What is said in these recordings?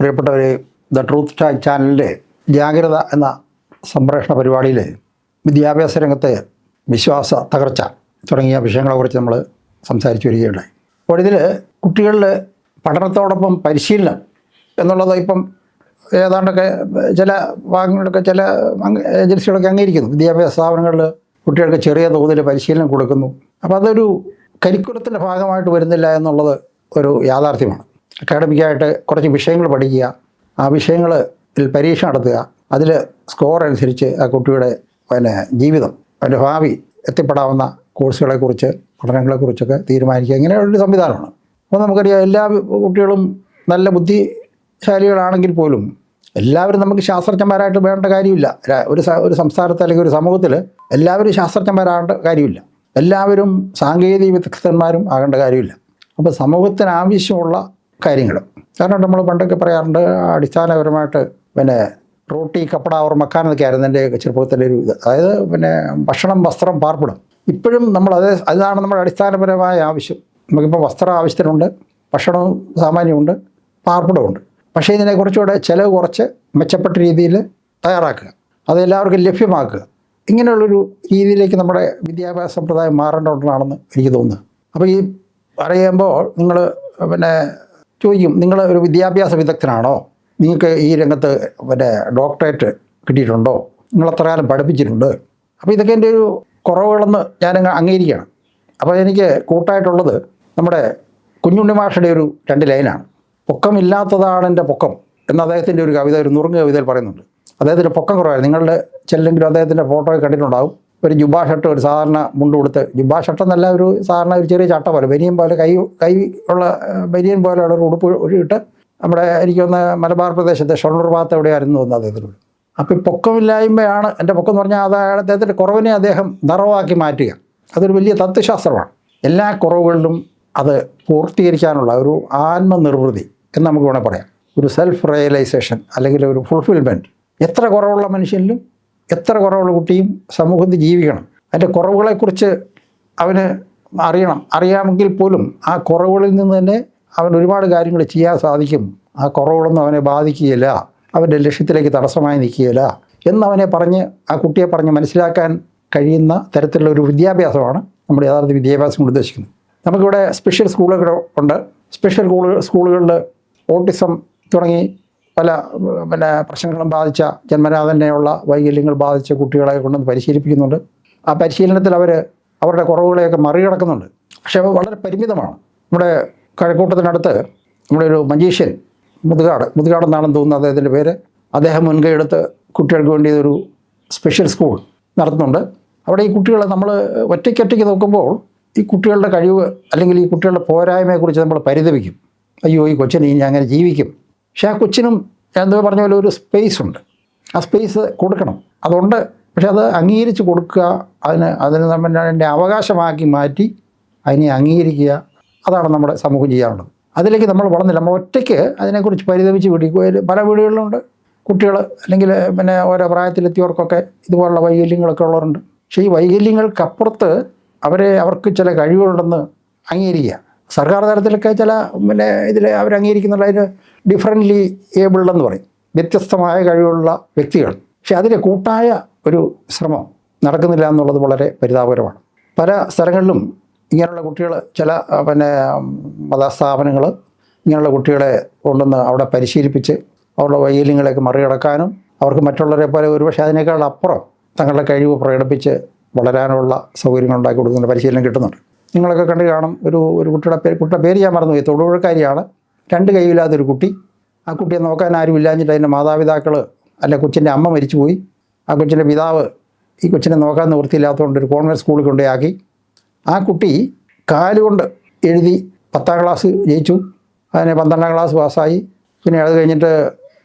പ്രിയപ്പെട്ടവർ the truth tag ചാനലിന്റെ ജാഗ്രത എന്ന സംപ്രേഷണ പരിപാടിയിൽ വിദ്യാഭ്യാസ രംഗത്തെ വിശ്വാസ തകർച്ച തുടങ്ങിയ വിഷയങ്ങളെക്കുറിച്ച് നമ്മൾ സംസാരിച്ചു വരികയുണ്ടായി. അപ്പോൾ ഇതിൽ കുട്ടികളിൽ പഠനത്തോടൊപ്പം പരിശീലനം എന്നുള്ളത് ഇപ്പം ഏതാണ്ടൊക്കെ ചില ഭാഗങ്ങളിലൊക്കെ ചില ഏജൻസികളൊക്കെ അംഗീകരിക്കുന്നു. വിദ്യാഭ്യാസ സ്ഥാപനങ്ങളിൽ കുട്ടികൾക്ക് ചെറിയ തോതിൽ പരിശീലനം കൊടുക്കുന്നു. അപ്പോൾ അതൊരു കരിക്കുലത്തിന്റെ ഭാഗമായിട്ട് വരുന്നില്ല എന്നുള്ളത് ഒരു യാഥാർത്ഥ്യമാണ്. അക്കാഡമിക്കായിട്ട് കുറച്ച് വിഷയങ്ങൾ പഠിക്കുക. ആ വിഷയങ്ങളിൽ പരീക്ഷ നടത്തുക. അതിൽ സ്കോർ അനുസരിച്ച് ആ കുട്ടിയുടെ പിന്നെ ജീവിതം അവന്റെ ഭാവി എത്തിപ്പെടാവുന്ന കോഴ്സുകളെക്കുറിച്ച് പഠനങ്ങളെക്കുറിച്ചൊക്കെ തീരുമാനിക്കുക. ഇങ്ങനെയുള്ളൊരു സംവിധാനമാണ്. അപ്പോൾ നമുക്കറിയാം എല്ലാ കുട്ടികളും നല്ല ബുദ്ധിശാലികളാണെങ്കിൽ പോലും എല്ലാവരും നമുക്ക് ശാസ്ത്രജ്ഞന്മാരായിട്ട് വേണ്ട കാര്യമില്ല. ഒരു ഒരു സംസ്ഥാനത്ത് അല്ലെങ്കിൽ ഒരു സമൂഹത്തിൽ എല്ലാവരും ശാസ്ത്രജ്ഞന്മാരാകേണ്ട കാര്യമില്ല. എല്ലാവരും സാങ്കേതിക വിദഗ്ധന്മാരും ആകേണ്ട കാര്യമില്ല. അപ്പോൾ സമൂഹത്തിന് ആവശ്യമുള്ള കാര്യങ്ങൾ കാരണം നമ്മൾ പണ്ടൊക്കെ പറയാറുണ്ട് അടിസ്ഥാനപരമായിട്ട് പിന്നെ റോട്ടി കപ്പട ഓർ മക്കാൻ എന്നൊക്കെ ആയിരുന്നു എന്റെ ചെറുപ്പത്തിന്റെ ഒരു ഇത്. അതായത് പിന്നെ ഭക്ഷണം വസ്ത്രം പാർപ്പിടം. ഇപ്പോഴും നമ്മൾ അത് അതാണ് നമ്മുടെ അടിസ്ഥാനപരമായ ആവശ്യം. നമുക്കിപ്പോൾ വസ്ത്രം ആവശ്യത്തിനുണ്ട് ഭക്ഷണവും സാമാന്യമുണ്ട് പാർപ്പിടമുണ്ട് പക്ഷേ ഇതിനെ കുറച്ചുകൂടെ ചിലവ് കുറച്ച് മെച്ചപ്പെട്ട രീതിയിൽ തയ്യാറാക്കുക. അത് എല്ലാവർക്കും ലഭ്യമാക്കുക. ഇങ്ങനെയുള്ളൊരു രീതിയിലേക്ക് നമ്മുടെ വിദ്യാഭ്യാസ സമ്പ്രദായം മാറേണ്ടതുണ്ടെന്നാണെന്ന് എനിക്ക് തോന്നുന്നത് അപ്പോൾ ഈ പറയുമ്പോൾ നിങ്ങൾ പിന്നെ ചോദിക്കും നിങ്ങൾ ഒരു വിദ്യാഭ്യാസ വിദഗ്ധനാണോ? നിങ്ങൾക്ക് ഈ രംഗത്ത് പിന്നെ ഡോക്ടറേറ്റ് കിട്ടിയിട്ടുണ്ടോ? നിങ്ങൾ അത്ര കാലം പഠിപ്പിച്ചിട്ടുണ്ട്? അപ്പോൾ ഇതൊക്കെ എന്റെ ഒരു കുറവുകളെന്ന് ഞാൻ അംഗീകരിക്കുകയാണ് അപ്പോൾ എനിക്ക് കൂട്ടായിട്ടുള്ളത് നമ്മുടെ കുഞ്ഞുണ്ണി മാഷയുടെ ഒരു രണ്ട് ലൈനാണ്. പൊക്കമില്ലാത്തതാണ് എന്റെ പൊക്കം എന്ന് അദ്ദേഹത്തിന്റെ ഒരു കവിത ഒരു നുറുങ്ങ് കവിതയിൽ പറയുന്നുണ്ട്. അദ്ദേഹത്തിന്റെ പൊക്കം കുറവായിരുന്നു. നിങ്ങളുടെ ചെല്ലെങ്കിലും അദ്ദേഹത്തിന്റെ ഫോട്ടോ കണ്ടിട്ടുണ്ടാവും. ഒരു ജുബാ ഷർട്ട് ഒരു സാധാരണ മുണ്ട് കൊടുത്ത്. ജുബാ ഷർട്ട് എന്നല്ല ഒരു സാധാരണ ഒരു ചെറിയ ചട്ട പോലെ. ബനിയൻ പോലെ കൈ കൈ ഉള്ള ബനിയൻ പോലെയുള്ള ഒരു ഉടുപ്പ് ഒരു ഇട്ട് നമ്മുടെ എനിക്കൊന്ന് മലബാർ പ്രദേശത്തെ ഷൊർണൂർ ഭാഗത്ത് എവിടെയായിരുന്നു തോന്നുന്നു അദ്ദേഹത്തിനോട്. അപ്പോൾ ഈ പൊക്കമില്ലായ്മയാണ് എന്റെ പൊക്കം എന്ന് പറഞ്ഞാൽ അത് അദ്ദേഹത്തിന്റെ കുറവിനെ അദ്ദേഹം നിറവാക്കി മാറ്റുക. അതൊരു വലിയ തത്വശാസ്ത്രമാണ്. എല്ലാ കുറവുകളിലും അത് പൂർത്തീകരിക്കാനുള്ള ഒരു ആത്മനിർവൃതി എന്ന് നമുക്ക് വേണേൽ പറയാം. ഒരു സെൽഫ് റിയലൈസേഷൻ അല്ലെങ്കിൽ ഒരു ഫുൾഫിൽമെന്റ് എത്ര കുറവുള്ള മനുഷ്യനിലും എത്ര കുറവുള്ള കുട്ടിയും സമൂഹത്തിൽ ജീവിക്കണം. അതിന്റെ കുറവുകളെക്കുറിച്ച് അവന് അറിയണം. അറിയാമെങ്കിൽ പോലും ആ കുറവുകളിൽ നിന്ന് തന്നെ അവൻ ഒരുപാട് കാര്യങ്ങൾ ചെയ്യാൻ സാധിക്കും. ആ കുറവുകളൊന്നും അവനെ ബാധിക്കുകയില്ല. അവന്റെ ലക്ഷ്യത്തിലേക്ക് തടസ്സമായി നിൽക്കുകയില്ല എന്നവനെ പറഞ്ഞ് ആ കുട്ടിയെ പറഞ്ഞ് മനസ്സിലാക്കാൻ കഴിയുന്ന തരത്തിലുള്ള ഒരു വിദ്യാഭ്യാസമാണ് നമ്മുടെ യഥാർത്ഥ വിദ്യാഭ്യാസം കൊണ്ട് ഉദ്ദേശിക്കുന്നത്. നമുക്കിവിടെ സ്പെഷ്യൽ സ്കൂളുകൾ ഉണ്ട്. സ്പെഷ്യൽ സ്കൂൾ സ്കൂളുകളിൽ ഓട്ടിസം തുടങ്ങി പല പിന്നെ പ്രശ്നങ്ങളും ബാധിച്ച ജന്മനാ തന്നെയുള്ള വൈകല്യങ്ങൾ ബാധിച്ച കുട്ടികളെ കൊണ്ടുവന്ന് പരിശീലിപ്പിക്കുന്നുണ്ട്. ആ പരിശീലനത്തിൽ അവർ അവരുടെ കുറവുകളെയൊക്കെ മറികടക്കുന്നുണ്ട്. പക്ഷേ വളരെ പരിമിതമാണ്. നമ്മുടെ കഴക്കൂട്ടത്തിനടുത്ത് നമ്മുടെ ഒരു മജീഷ്യൻ മുതുകാട് മുതുകാട് എന്നാണെന്ന് തോന്നുന്നു അദ്ദേഹത്തിന്റെ പേര്. അദ്ദേഹം മുൻകൈ എടുത്ത് കുട്ടികൾക്ക് വേണ്ടി ഒരു സ്പെഷ്യൽ സ്കൂൾ നടത്തുന്നുണ്ട്. അവിടെ ഈ കുട്ടികളെ നമ്മൾ ഒറ്റയ്ക്കൊറ്റയ്ക്ക് നോക്കുമ്പോൾ ഈ കുട്ടികളുടെ കഴിവ് അല്ലെങ്കിൽ ഈ കുട്ടികളുടെ പോരായ്മയെക്കുറിച്ച് നമ്മൾ പരിതപിക്കും. അയ്യോ ഈ കൊച്ചിന് ഇനി അങ്ങനെ ജീവിക്കും. പക്ഷേ ആ കൊച്ചിനും എന്തോ പറഞ്ഞ പോലെ ഒരു സ്പേസ് ഉണ്ട്. ആ സ്പേസ് കൊടുക്കണം. അതുകൊണ്ട് പക്ഷെ അത് അംഗീകരിച്ച് കൊടുക്കുക അതിന് അതിന് നമ്മൾ അതിന്റെ അവകാശമാക്കി മാറ്റി അതിനെ അംഗീകരിക്കുക അതാണ് നമ്മുടെ സമൂഹം ചെയ്യാറുള്ളത്. അതിലേക്ക് നമ്മൾ വളർന്നില്ല. നമ്മൾ ഒറ്റയ്ക്ക് അതിനെക്കുറിച്ച് പരിതപിച്ച് പിടിക്കുക പല വീടുകളിലുണ്ട്. കുട്ടികൾ അല്ലെങ്കിൽ പിന്നെ ഓരോ പ്രായത്തിലെത്തിയവർക്കൊക്കെ ഇതുപോലുള്ള വൈകല്യങ്ങളൊക്കെ ഉള്ളവരുണ്ട്. പക്ഷേ ഈ വൈകല്യങ്ങൾക്കപ്പുറത്ത് അവരെ അവർക്ക് ചില കഴിവുകളുണ്ടെന്ന് അംഗീകരിക്കുക. സർക്കാർ തലത്തിലൊക്കെ ചില പിന്നെ ഇതിൽ അവർ അംഗീകരിക്കുന്നുള്ള അതിന് ഡിഫറന്റ്ലി ഏബിൾഡ് എന്ന് പറയും. വ്യത്യസ്തമായ കഴിവുള്ള വ്യക്തികൾ. പക്ഷെ അതിന് കൂട്ടായ ഒരു ശ്രമം നടക്കുന്നില്ല എന്നുള്ളത് വളരെ പരിതാപകരമാണ്. പല സ്ഥലങ്ങളിലും ഇങ്ങനെയുള്ള കുട്ടികൾ ചില പിന്നെ മതസ്ഥാപനങ്ങൾ ഇങ്ങനെയുള്ള കുട്ടികളെ കൊണ്ടുവന്ന് അവിടെ പരിശീലിപ്പിച്ച് അവരുടെ വൈകല്യങ്ങളെയൊക്കെ മറികടക്കാനും അവർക്ക് മറ്റുള്ളവരെ പോലെ ഒരുപക്ഷെ അതിനേക്കാൾ അപ്പുറം തങ്ങളുടെ കഴിവ് പ്രകടിപ്പിച്ച് വളരാനുള്ള സൗകര്യങ്ങൾ ഉണ്ടാക്കി കൊടുക്കുന്ന പരിശീലനം കിട്ടുന്നുണ്ട്. നിങ്ങളൊക്കെ കണ്ടു കാണും. ഒരു ഒരു കുട്ടിയുടെ പേര് കുട്ടിയുടെ പേര് ഞാൻ മറന്നുപോയി തൊടുപുഴക്കാരിയാണ് രണ്ട് കൈയില്ലാത്തൊരു കുട്ടി. ആ കുട്ടിയെ നോക്കാൻ ആരും ഇല്ലാഞ്ഞിട്ട് അതിന്റെ മാതാപിതാക്കൾ അല്ല കൊച്ചിന്റെ അമ്മ മരിച്ചു പോയി ആ കൊച്ചിന്റെ പിതാവ് ഈ കൊച്ചിനെ നോക്കാൻ നിവൃത്തിയില്ലാത്തതുകൊണ്ട് ഒരു കോൺവെന്റ് സ്കൂളിൽ കൊണ്ടുപോയി ആ കുട്ടി കാലുകൊണ്ട് എഴുതി പത്താം ക്ലാസ് ജയിച്ചു. അതിന് പന്ത്രണ്ടാം ക്ലാസ് പാസ്സായി. പിന്നെ അത് കഴിഞ്ഞിട്ട്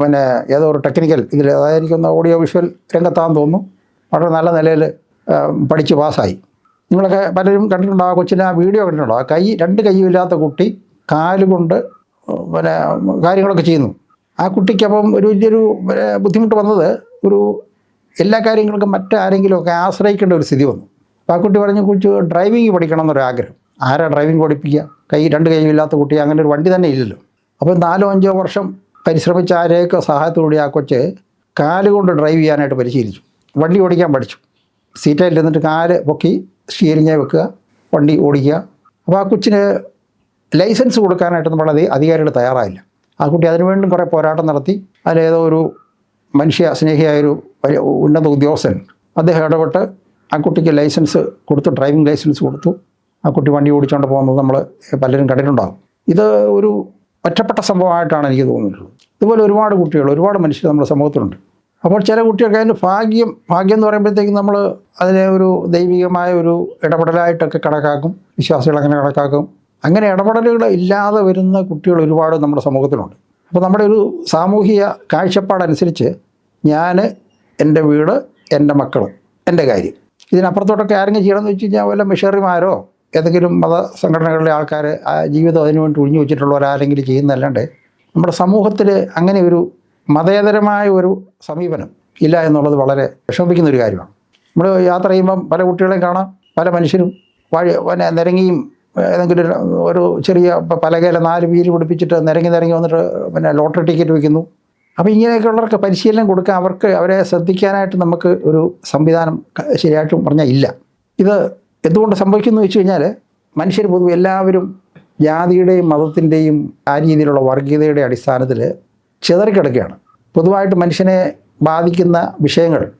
പിന്നെ ഏതോ ഒരു ടെക്നിക്കൽ ഇതിൽ അതായത് ഓഡിയോ വിഷ്വൽ രംഗത്താന്ന് തോന്നുന്നു. വളരെ നല്ല നിലയിൽ പഠിച്ച് പാസ്സായി. നിങ്ങളൊക്കെ പലരും കണ്ടിട്ടുണ്ടോ? ആ കൊച്ചിനെ ആ വീഡിയോ ആ കൈ രണ്ട് കൈയും ഇല്ലാത്ത കുട്ടി കാലുകൊണ്ട് പിന്നെ കാര്യങ്ങളൊക്കെ ചെയ്യുന്നു. ആ കുട്ടിക്കപ്പം ഒരു വലിയൊരു ബുദ്ധിമുട്ട് വന്നത് ഒരു എല്ലാ കാര്യങ്ങൾക്കും മറ്റാരെങ്കിലും ഒക്കെ ആശ്രയിക്കേണ്ട ഒരു സ്ഥിതി വന്നു. അപ്പോൾ ആ കുട്ടി പറഞ്ഞു കുറിച്ച് ഡ്രൈവിംഗ് പഠിക്കണം എന്നൊരു ആഗ്രഹം. ആരാ ഡ്രൈവിംഗ് പഠിപ്പിക്കുക? കൈ രണ്ട് കൈയില്ലാത്ത കുട്ടി അങ്ങനെ ഒരു വണ്ടി തന്നെ ഇല്ലല്ലോ. അപ്പോൾ നാലോ അഞ്ചോ വർഷം പരിശ്രമിച്ച ആരെയൊക്കെ സഹായത്തോടെ ആ കൊച്ച് കാലുകൊണ്ട് ഡ്രൈവ് ചെയ്യാനായിട്ട് പരിശീലിച്ചു. വണ്ടി ഓടിക്കാൻ പഠിച്ചു. സീറ്റയിൽ ഇരുന്നിട്ട് കാൽ പൊക്കി സ്റ്റിയറിങ്ങെ വെക്കുക വണ്ടി ഓടിക്കുക. അപ്പോൾ ആ കൊച്ചിന് ലൈസൻസ് കൊടുക്കാനായിട്ട് നമ്മുടെ അധി- അധികാരികൾ തയ്യാറായില്ല. ആ കുട്ടി അതിനുവേണ്ടി കുറേ പോരാട്ടം നടത്തി. അതിലേതോ ഒരു മനുഷ്യ സ്നേഹിയായൊരു വലിയ ഉന്നത ഉദ്യോഗസ്ഥൻ അദ്ദേഹം ഇടപെട്ട് ആ കുട്ടിക്ക് ലൈസൻസ് കൊടുത്തു ഡ്രൈവിംഗ് ലൈസൻസ് കൊടുത്തു. ആ കുട്ടി വണ്ടി ഓടിച്ചുകൊണ്ട് പോകുന്നത് നമ്മൾ പലരും കണ്ടിട്ടുണ്ടാകും. ഇത് ഒരു ഒറ്റപ്പെട്ട സംഭവമായിട്ടാണ് എനിക്ക് തോന്നിയിട്ടുള്ളത് ഇതുപോലെ ഒരുപാട് കുട്ടികൾ ഒരുപാട് മനുഷ്യർ നമ്മുടെ സമൂഹത്തിലുണ്ട്. അപ്പോൾ ചില കുട്ടികൾക്ക് അതിന് ഭാഗ്യം ഭാഗ്യം എന്ന് പറയുമ്പോഴത്തേക്കും നമ്മൾ അതിനെ ഒരു ദൈവികമായ ഒരു ഇടപെടലായിട്ടൊക്കെ കണക്കാക്കും വിശ്വാസികൾ അങ്ങനെ കണക്കാക്കും. അങ്ങനെ ഇടപെടലുകൾ ഇല്ലാതെ വരുന്ന കുട്ടികൾ ഒരുപാട് നമ്മുടെ സമൂഹത്തിലുണ്ട്. അപ്പോൾ നമ്മുടെ ഒരു സാമൂഹിക കാഴ്ചപ്പാടനുസരിച്ച് ഞാൻ എന്റെ വീട് എന്റെ മക്കൾ എന്റെ കാര്യം. ഇതിനപ്പുറത്തോട്ടൊക്കെ ആരെങ്കിലും ചെയ്യണമെന്ന് വെച്ച് കഴിഞ്ഞാൽ വല്ല മിഷണറിമാരോ ഏതെങ്കിലും മത സംഘടനകളിലെ ആൾക്കാർ ആ ജീവിതം അതിനുവേണ്ടി ഒഴിഞ്ഞു വെച്ചിട്ടുള്ളവരാരെങ്കിലും ചെയ്യുന്നതല്ലാണ്ട് നമ്മുടെ സമൂഹത്തിൽ അങ്ങനെ ഒരു മതേതരമായ ഒരു സമീപനം ഇല്ല എന്നുള്ളത് വളരെ വിഷമിപ്പിക്കുന്ന ഒരു കാര്യമാണ്. നമ്മൾ യാത്ര ചെയ്യുമ്പം പല കുട്ടികളെയും കാണാം പല മനുഷ്യരും വഴി പിന്നെ നിരങ്ങിയും ഏതെങ്കിലും ഒരു- ചെറിയ പലകയിലെ നാല് വീൽ പിടിപ്പിച്ചിട്ട് നിരങ്ങി നിരങ്ങി വന്നിട്ട് പിന്നെ ലോട്ടറി ടിക്കറ്റ് വയ്ക്കുന്നു അപ്പോൾ ഇങ്ങനെയൊക്കെയുള്ളവർക്ക് പരിശീലനം കൊടുക്കാൻ അവർക്ക് അവരെ ശ്രദ്ധിക്കാനായിട്ട് നമുക്ക് ഒരു സംവിധാനം ശരിയായിട്ടും പറഞ്ഞാൽ ഇല്ല. ഇത് എന്തുകൊണ്ട് സംഭവിക്കുന്നു വെച്ച് കഴിഞ്ഞാൽ മനുഷ്യർ പൊതുവെ എല്ലാവരും ജാതിയുടെയും മതത്തിന്റെയും ആ രീതിയിലുള്ള വർഗീയതയുടെ അടിസ്ഥാനത്തിൽ ചിതറിക്കിടക്കുകയാണ്. പൊതുവായിട്ട് മനുഷ്യനെ ബാധിക്കുന്ന വിഷയങ്ങൾ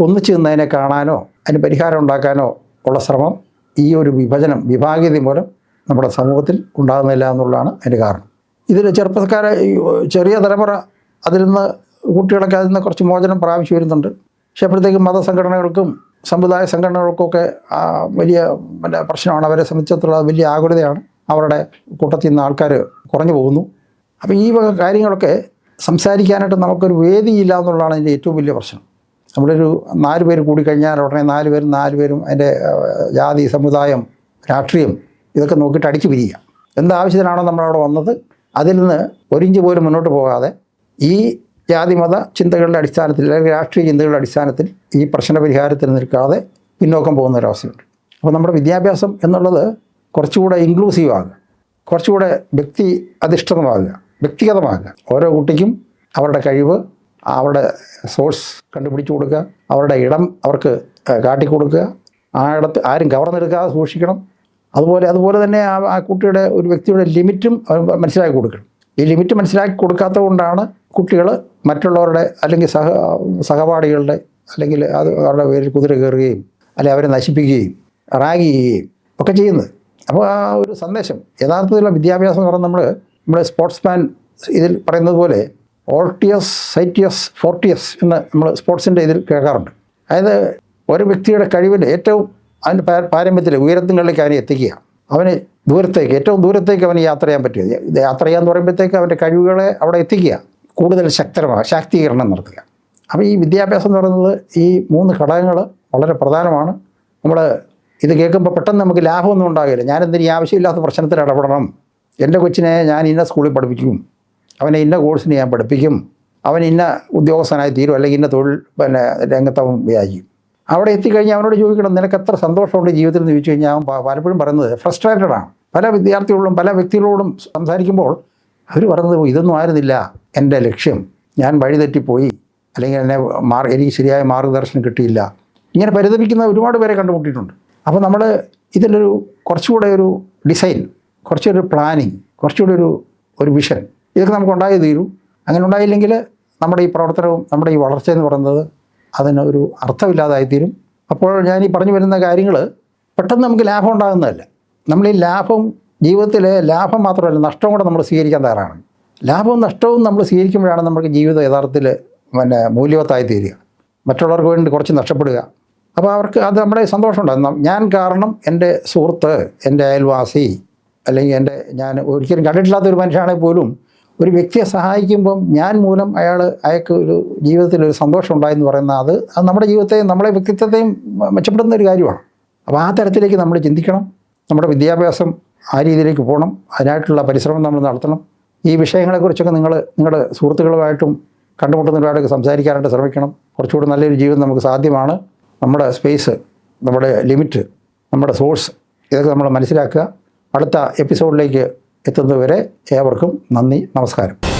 ഒന്നിച്ചു നിന്നതിനെ കാണാനോ അതിന് പരിഹാരം ഉണ്ടാക്കാനോ ഉള്ള ശ്രമം ഈ ഒരു വിഭജനം വിഭാഗീയത മൂലം നമ്മുടെ സമൂഹത്തിൽ ഉണ്ടാകുന്നില്ല എന്നുള്ളതാണ് അതിന്റെ കാരണം. ഇതിൽ ചെറുപ്പക്കാരെ ചെറിയ തലമുറ അതിൽ നിന്ന് കുട്ടികളൊക്കെ അതിൽ നിന്ന് കുറച്ച് മോചനം പ്രാപിച്ചു വരുന്നുണ്ട്. പക്ഷേ അപ്പോഴത്തേക്കും മതസംഘടനകൾക്കും സമുദായ സംഘടനകൾക്കൊക്കെ വലിയ പ്രശ്നമാണ്. അവരെ സംബന്ധിച്ചിടത്തോളം വലിയ ആകുലതയാണ്. അവരുടെ കൂട്ടത്തിൽ നിന്ന് ആൾക്കാർ കുറഞ്ഞു പോകുന്നു. അപ്പോൾ ഈ വക കാര്യങ്ങളൊക്കെ സംസാരിക്കാനായിട്ട് നമുക്കൊരു വേദിയില്ല എന്നുള്ളതാണ് അതിന്റെ ഏറ്റവും വലിയ പ്രശ്നം. നമ്മുടെ ഒരു നാല് പേര് കൂടിക്കഴിഞ്ഞാൽ ഉടനെ നാല് പേരും നാല് പേരും അതിന്റെ ജാതി സമുദായം രാഷ്ട്രീയം ഇതൊക്കെ നോക്കിയിട്ട് അടിച്ചു പിരിയുക. എന്താവശ്യത്തിനാണോ നമ്മളവിടെ വന്നത്? അതിൽ നിന്ന് ഒരിഞ്ച് പോലും മുന്നോട്ട് പോകാതെ ഈ ജാതി മത ചിന്തകളുടെ അടിസ്ഥാനത്തിൽ അല്ലെങ്കിൽ രാഷ്ട്രീയ ചിന്തകളുടെ അടിസ്ഥാനത്തിൽ ഈ പ്രശ്ന പരിഹാരത്തിന് നിൽക്കാതെ പിന്നോക്കം പോകുന്ന ഒരവസ്ഥയുണ്ട് അപ്പോൾ നമ്മുടെ വിദ്യാഭ്യാസം എന്നുള്ളത് കുറച്ചുകൂടെ ഇൻക്ലൂസീവ് ആകുക. കുറച്ചുകൂടെ വ്യക്തി അധിഷ്ഠിതമാകുക. വ്യക്തിഗതമാകുക ഓരോ കുട്ടിക്കും അവരുടെ കഴിവ് അവരുടെ സോഴ്സ് കണ്ടുപിടിച്ചു കൊടുക്കുക അവരുടെ ഇടം അവർക്ക് കാട്ടിക്കൊടുക്കുക. ആ ഇടത്ത് ആരും കവർന്നെടുക്കാതെ സൂക്ഷിക്കണം. അതുപോലെ അതുപോലെ തന്നെ ആ ആ കുട്ടിയുടെ ഒരു വ്യക്തിയുടെ ലിമിറ്റും മനസ്സിലാക്കി കൊടുക്കണം. ഈ ലിമിറ്റ് മനസ്സിലാക്കി കൊടുക്കാത്തത് കൊണ്ടാണ് കുട്ടികൾ മറ്റുള്ളവരുടെ അല്ലെങ്കിൽ സഹ സഹപാഠികളുടെ അല്ലെങ്കിൽ അത് അവരുടെ പേരിൽ കുതിര കയറുകയും അല്ലെങ്കിൽ അവരെ നശിപ്പിക്കുകയും റാഗ് ചെയ്യുകയും ഒക്കെ ചെയ്യുന്നത്. അപ്പോൾ ആ ഒരു സന്ദേശം യഥാർത്ഥത്തിലുള്ള വിദ്യാഭ്യാസം എന്ന് പറഞ്ഞാൽ നമ്മൾ നമ്മുടെ സ്പോർട്സ്മാൻ ഇതിൽ പറയുന്നത് പോലെ ഓൾട്ടിയസ് സൈറ്റിയസ് ഫോർട്ടിയസ് എന്ന് നമ്മൾ സ്പോർട്സിന്റെ ഇതിൽ കേൾക്കാറുണ്ട്. അതായത് ഒരു വ്യക്തിയുടെ കഴിവിൽ ഏറ്റവും അതിന്റെ പാരമ്പര്യത്തിൽ ഉയരത്തിങ്ങളിലേക്ക് അവനെ എത്തിക്കുക. അവന് ദൂരത്തേക്ക് ഏറ്റവും ദൂരത്തേക്ക് അവന് യാത്ര ചെയ്യാൻ പറ്റുക. യാത്ര ചെയ്യാന്ന് പറയുമ്പോഴത്തേക്ക് അവന്റെ കഴിവുകളെ അവിടെ എത്തിക്കുക. കൂടുതൽ ശക്തരമാകുക ശാക്തീകരണം നടത്തുക. അപ്പോൾ ഈ വിദ്യാഭ്യാസം എന്ന് പറയുന്നത് ഈ മൂന്ന് ഘടകങ്ങൾ വളരെ പ്രധാനമാണ്. നമ്മൾ ഇത് കേൾക്കുമ്പോൾ പെട്ടെന്ന് നമുക്ക് ലാഭമൊന്നും ഉണ്ടാകില്ല. ഈ ആവശ്യമില്ലാത്ത പ്രശ്നത്തിൽ ഇടപെടണം? എന്റെ കൊച്ചിനെ ഞാൻ ഇന്ന സ്കൂളിൽ പഠിപ്പിക്കും. അവനെ ഇന്ന കോഴ്സിന് ഞാൻ പഠിപ്പിക്കും. അവൻ ഇന്ന ഉദ്യോഗസ്ഥനായി തീരും അല്ലെങ്കിൽ ഇന്ന തൊഴിൽ പിന്നെ രംഗത്ത് വ്യാജിക്കും അവിടെ എത്തിക്കഴിഞ്ഞാൽ അവനോട് ചോദിക്കണം നിനക്ക് എത്ര സന്തോഷമുണ്ട് ജീവിതത്തിൽ? എന്ന് ചോദിച്ചു കഴിഞ്ഞാൽ അവൻ പലപ്പോഴും പറയുന്നത് ഫ്രസ്ട്രേറ്റഡ് ആണ്. പല വിദ്യാർത്ഥികളോടും പല വ്യക്തികളോടും സംസാരിക്കുമ്പോൾ അവർ പറയുന്നത് ഇതൊന്നും ആയിരുന്നില്ല. എന്റെ ലക്ഷ്യം. ഞാൻ വഴിതെറ്റിപ്പോയി. അല്ലെങ്കിൽ എന്നെ മാർ എനിക്ക് ശരിയായ മാർഗദർശനം കിട്ടിയില്ല. ഇങ്ങനെ പരിതപിക്കുന്ന ഒരുപാട് പേരെ കണ്ടുമുട്ടിയിട്ടുണ്ട്. അപ്പോൾ നമ്മൾ ഇതിലൊരു കുറച്ചുകൂടെ ഒരു ഡിസൈൻ കുറച്ചൊരു പ്ലാനിങ് കുറച്ചുകൂടി ഒരു ഒരു വിഷൻ ഇതൊക്കെ നമുക്ക് ഉണ്ടായി തീരൂ. അങ്ങനെ ഉണ്ടായില്ലെങ്കിൽ നമ്മുടെ ഈ പ്രവർത്തനവും നമ്മുടെ ഈ വളർച്ച എന്ന് പറയുന്നത് അതിന് ഒരു അർത്ഥമില്ലാതായി തീരും. അപ്പോൾ ഞാൻ ഈ പറഞ്ഞു വരുന്ന കാര്യങ്ങൾ പെട്ടെന്ന് നമുക്ക് ലാഭം ഉണ്ടാകുന്നതല്ല. നമ്മൾ ഈ ലാഭം ജീവിതത്തിലെ ലാഭം മാത്രമല്ല നഷ്ടവും കൂടെ നമ്മൾ സ്വീകരിക്കാൻ തയ്യാറാണ്. ലാഭവും നഷ്ടവും നമ്മൾ സ്വീകരിക്കുമ്പോഴാണ് നമുക്ക് ജീവിതം യഥാർത്ഥത്തിൽ പിന്നെ മൂല്യവത്തായി തീരുക. മറ്റുള്ളവർക്ക് വേണ്ടി കുറച്ച് നഷ്ടപ്പെടുക. അപ്പോൾ അവർക്ക് അത് നമ്മുടെ സന്തോഷമുണ്ടാകും ഞാൻ കാരണം എന്റെ സുഹൃത്ത് എന്റെ അയൽവാസി അല്ലെങ്കിൽ എന്റെ ഞാൻ ഒരിക്കലും കണ്ടിട്ടില്ലാത്ത ഒരു മനുഷ്യനാണെങ്കിൽ പോലും ഒരു വ്യക്തിയെ സഹായിക്കുമ്പം ഞാൻ മൂലം അയാൾ അയാൾക്ക് ഒരു ജീവിതത്തിൽ ഒരു സന്തോഷം ഉണ്ടായെന്ന് പറയുന്ന അത് അത് നമ്മുടെ ജീവിതത്തെയും നമ്മളെ വ്യക്തിത്വത്തെയും മെച്ചപ്പെടുന്ന ഒരു കാര്യമാണ്. അപ്പോൾ ആ തരത്തിലേക്ക് നമ്മൾ ചിന്തിക്കണം. നമ്മുടെ വിദ്യാഭ്യാസം ആ രീതിയിലേക്ക് പോകണം. അതിനായിട്ടുള്ള പരിശ്രമം നമ്മൾ നടത്തണം. ഈ വിഷയങ്ങളെക്കുറിച്ചൊക്കെ നിങ്ങൾ നിങ്ങളുടെ സുഹൃത്തുക്കളുമായിട്ടും കണ്ടുമുട്ടുന്നവരുമായിട്ടൊക്കെ സംസാരിക്കാനായിട്ട് ശ്രമിക്കണം. കുറച്ചുകൂടി നല്ലൊരു ജീവിതം നമുക്ക് സാധ്യമാണ്. നമ്മുടെ സ്പേസ് നമ്മുടെ ലിമിറ്റ് നമ്മുടെ സോഴ്സ് ഇതൊക്കെ നമ്മൾ മനസ്സിലാക്കുക. അടുത്ത എപ്പിസോഡിലേക്ക് എത്തുന്നതുവരെ ഏവർക്കും നന്ദി നമസ്കാരം.